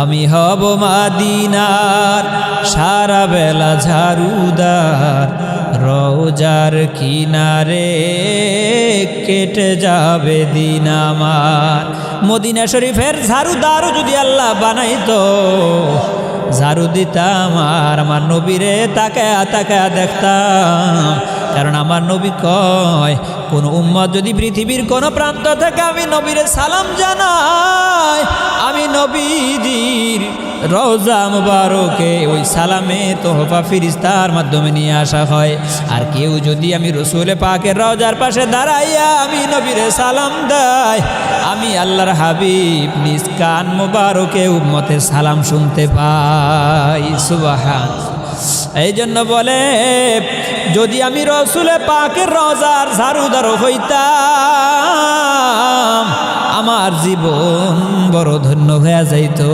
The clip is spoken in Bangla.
আমি হব মাদিনার সারা বেলা ঝাড়ুদার রোজার কিনারে কেটে যাবে দিন আমার। মদিনা শরীফের ঝাড়ুদারও যদি আল্লাহ বানাইতো, ঝাড়ু দিতাম আর আমার নবীরে তাকে তাকে দেখতাম। কারণ আমার নবী কয়, কোন উম্মত যদি পৃথিবীর কোন প্রান্ত থেকে আমি নবীরে সালাম জানাই আমি নবীজির রোজা মুবারকে ওই সালামে তোহফা ফিরিস্তার মাধ্যমে নিয়ে আসা হয়। আর কেউ যদি আমি রসুলে পাকের রোজার পাশে দাঁড়াইয়া আমি নবীরে সালাম দেয়, আমি আল্লাহর হাবিব নিজ কান মুবারকে উম্মতের সালাম শুনতে পাই। সুবাহান। এই জন্য বলে, যদি আমি রসুলে পাকের রোজার ঝাড়ুদার হইতাম, আমার জীবন বড় ধন্য হয়ে যাইতো।